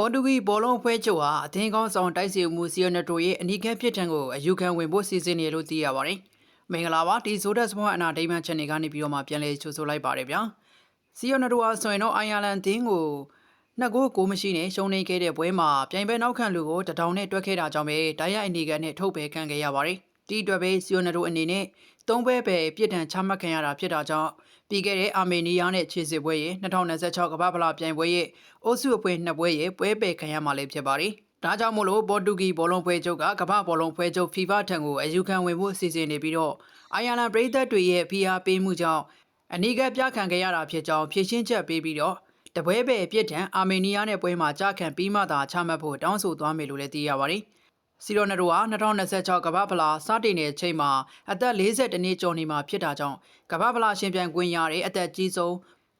ပေါ်တူဂီဘောလုံးအဖွဲ့ချုပ်ဟာအသင်းကောင်းဆောင်တိုက်စီမှုစီယနတိုရဲ့အနီးကပ်ဖြစ်တံကိုအယူခံဝင်ဖို့စီစဉ်နေလို့သိရပါတယ်။မင်္ဂလာပါဒီဇိုဒတ်စပွန်အနာဒိမန်ချန်နယ်ကနေပြီးတော့မှပြန်လည်ကြိုဆိုလိုက်ပါတယ်ဗျာ။စီယနတိုဟာဆိုရင်တော့အိုင်ယာလန်အသင်းကိုနှစ်ကိုကိုမရှိနဲ့ရှုံးနေခဲ့တဲ့ပွဲမှာပြိုင်ပွဲနောက်ခံလူကိုတထောင်နဲ့တွက်ခဲ့တာကြောင့်ပဲဒိုင်ယာအနီကန်နဲ့ထုတ်ပယ်ခံခဲ့ရပါတယ်။ဒီအတွက်ပဲစီယနတိုအနေနဲ့ သုံးပွဲပဲပြစ်ဒဏ်ချမှတ်ခံရတာဖြစ်တာကြောင့်ပြီးခဲ့တဲ့အာမေနီးယားနဲ့ခြေစစ်ပွဲရဲ့2026ကမ္ဘာ့ဖလားပြိုင်ပွဲရဲ့အုပ်စုအပွဲနှစ်ပွဲရဲ့ပွဲပယ်ခံရမှာလည်းဖြစ်ပါတယ်။ဒါကြောင့်မို့လို့ပေါ်တူဂီဘောလုံးပွဲချုပ်ကကမ္ဘာဘောလုံးပွဲချုပ် FIFA ထံကိုအယူခံဝင်ဖို့စီစဉ်နေပြီးတော့အိုင်ယာလန်ပြည်သက်တွေရဲ့ဖိအားပေးမှုကြောင့်အနီးကပ်ပြခံခဲ့ရတာဖြစ်ကြောင်းဖြေရှင်းချက်ပေးပြီးတော့တပွဲပဲအပြစ်ဒဏ်အာမေနီးယားနဲ့ပွဲမှာကြာခံပြီးမှသာချမှတ်ဖို့တောင်းဆိုသွားမယ်လို့လည်းသိရပါတယ်။ စီရိုနတိုဟာ2026ကမ္ဘာဖလားစတင်တဲ့ချိန်မှာအသက်42နှစ်ကျော်နေမှာဖြစ်တာကြောင့်ကမ္ဘာဖလားရှင်ပြိုင်ခွင့်ရတဲ့အသက်ကြီးဆုံး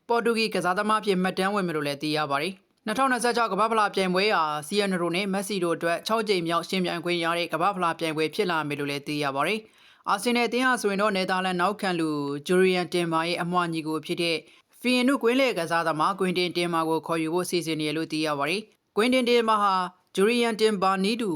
ပေါ်တူဂီကစားသမားဖြစ်မှတ်တမ်းဝင်မယ်လို့လည်းသိရပါတယ်။2026ကမ္ဘာဖလားပြိုင်ပွဲဟာစီယန်ရိုနဲ့မက်ဆီတို့အတွက်6ကြိမ်မြောက်ရှင်ပြိုင်ခွင့်ရတဲ့ကမ္ဘာဖလားပြိုင်ပွဲဖြစ်လာမယ်လို့လည်းသိရပါတယ်။အာဆင်နယ်အသင်းဟာဆိုရင်တော့နယ်သာလန်နောက်ခံလူဂျူရီယန်တင်မာရဲ့အမွှညီကိုဖြစ်တဲ့ဖီယန်နုကွင်းလေကစားသမားကွင်တင်တင်မာကိုခေါ်ယူဖို့စီစဉ်နေရလို့သိရပါတယ်။ကွင်တင်တင်မာဟာဂျူရီယန်တင်ဘာနီတူ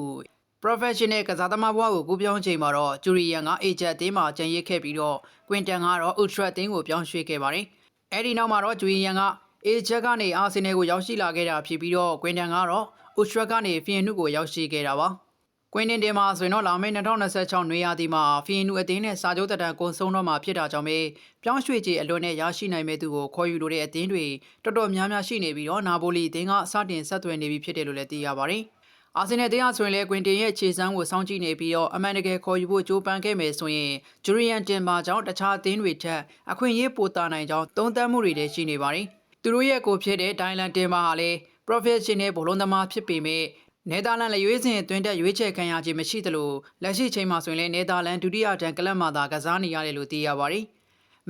professional ကစားသမားဘဝကိုကူးပြောင်းချိန်မှာတော့ဂျူရီယန်ကအေဂျက်အသင်းမှာကျန်ရစ်ခဲ့ပြီးတော့ကွင်တန်ကတော့ ultra အသင်းကိုပြောင်းရွှေ့ခဲ့ပါတယ်။အဲဒီနောက်မှာတော့ဂျူရီယန်ကအေဂျက်ကနေအာဆင်နယ်ကိုရောက်ရှိလာခဲ့တာဖြစ်ပြီးတော့ကွင်တန်ကတော့ ultra ကနေဖီယန်နုကိုရောက်ရှိခဲ့တာပါ။ကွင်းတင်တင်မှာဆိုရင်တော့လာမယ့်2026နွေရာသီမှာဖီယန်နူအသင်းနဲ့စာချုပ်တက်တန်ကွန်ဆုံးတော့မှာဖြစ်တာကြောင့်ပဲပြောင်းရွှေ့ခြင်းအလွန်နဲ့ရရှိနိုင်မဲ့သူကိုခေါ်ယူလိုတဲ့အသင်းတွေတော်တော်များများရှိနေပြီးတော့နာပိုလီအသင်းကစတင်ဆက်သွယ်နေပြီဖြစ်တယ်လို့လည်းသိရပါတယ်။ အာဆင်နယ်တရားဆိုရင်လည်းကွင်တင်ရဲ့ခြေစမ်းကိုစောင့်ကြည့်နေပြီးတော့အမှန်တကယ်ခေါ်ယူဖို့ကြိုးပမ်းခဲ့မယ်ဆိုရင်ဂျူရီယန်တင်ပါကြောင့်တခြားအသင်းတွေထက်အခွင့်အရေးပိုတာနိုင်ကြောင်းသုံးသပ်မှုတွေလည်းရှိနေပါတယ်။သူတို့ရဲ့ကိုဖြစ်တဲ့ဒိုင်လန်တင်ပါဟာလည်း professional ဘောလုံးသမားဖြစ်ပေမဲ့နယ်သာလန်လက်ရွေးစင်အတွင်းတက်ရွေးချယ်ခံရခြင်းမရှိသလိုလက်ရှိချိန်မှာဆိုရင်လည်းနယ်သာလန်ဒုတိယတန်းကလပ်မှသာကစားနေရတယ်လို့သိရပါတယ်။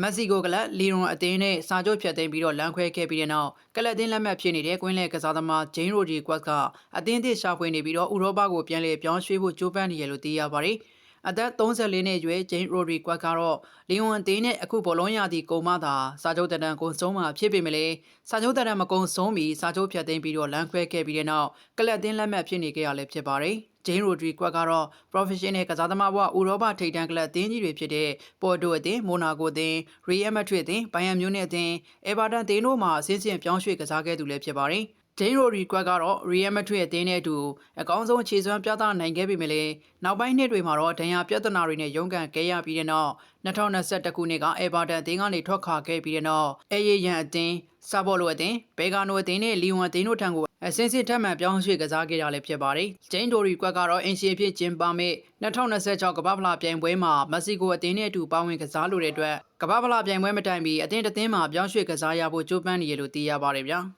မက္ဆီကိုကလပ်လီရွန်အသင်းနဲ့စာချုပ်ဖြတ်သိမ်းပြီးတော့လမ်းခွဲခဲ့ပြီးတဲ့နောက်ကလပ်အသင်းလက်မှတ်ဖြစ်နေတဲ့ကွင်းလဲကစားသမားဂျိန်းရိုဂျီကွတ်ကအသင်းသစ်ရှာဖွေနေပြီးတော့ဥရောပကိုပြန်လည်ပြောင်းရွှေ့ဖို့ကြိုးပမ်းနေရလို့သိရပါတယ်။အသက်34နှစ်အရွယ်ဂျိန်းရိုဒရီကွက်ကတော့လီယွန်အသင်းနဲ့အခုဘောလုံးရသည့်ကုံမသာစာချုပ်တန်တန်ကိုဆုံးမှာဖြစ်ပေမလဲစာချုပ်တန်တန်မကုံဆုံးပြီးစာချုပ်ဖြတ်သိမ်းပြီးတော့လမ်းခွဲခဲ့ပြီးတဲ့နောက်ကလပ်အသင်းလက်မှတ်ဖြစ်နေကြရလဲဖြစ်ပါတယ် ဂျိန်းရိုဒရီကွက်ကတော့ professional ကစားသမားဘဝဥရောပထိပ်တန်းကလပ်အသင်းကြီးတွေဖြစ်တဲ့ပေါ်တိုအသင်းမိုနာကိုအသင်းရီယယ်မက်ဒရစ်အသင်းဘိုင်ယန်မြူးနစ်အသင်းအေဗာတန်အသင်းတို့မှအစင်းစင်ပြောင်းရွှေ့ကစားခဲ့သူလည်းဖြစ်ပါတယ် ဂျိန်းရိုရီကွက်ကတော့ Real Madrid အသင်းနဲ့အတူအကောင်းဆုံးခြေစွမ်းပြသနိုင်ခဲ့ပေမဲ့လည်းနောက်ပိုင်းနှစ်တွေမှာတော့ဒဏ်ရာပြဿနာတွေနဲ့ရုန်းကန်ခဲ့ရပြီးတဲ့နောက်2021ခုနှစ်က Everton အသင်းကနေထွက်ခွာခဲ့ပြီးတဲ့နောက်အေယေယန်အသင်းစာဘောလိုအသင်းဘေဂါနိုအသင်းနဲ့လီဝမ်အသင်းတို့ထံကိုအစင်းစစ်ထပ်မံပြောင်းရွှေ့ကစားခဲ့ရလည်းဖြစ်ပါတယ်။ဂျိန်းဒိုရီကွက်ကတော့အင်ရှင်ဖြစ်ကျင်းပမဲ့2026ကမ္ဘာ့ဖလားပြိုင်ပွဲမှာမက္ဆီကိုအသင်းနဲ့အတူပါဝင်ကစားလိုတဲ့အတွက်ကမ္ဘာ့ဖလားပြိုင်ပွဲမတိုင်မီအသင်းတစ်သင်းမှာပြောင်းရွှေ့ကစားရဖို့ကြိုးပမ်းနေရလို့သိရပါတယ်ဗျာ။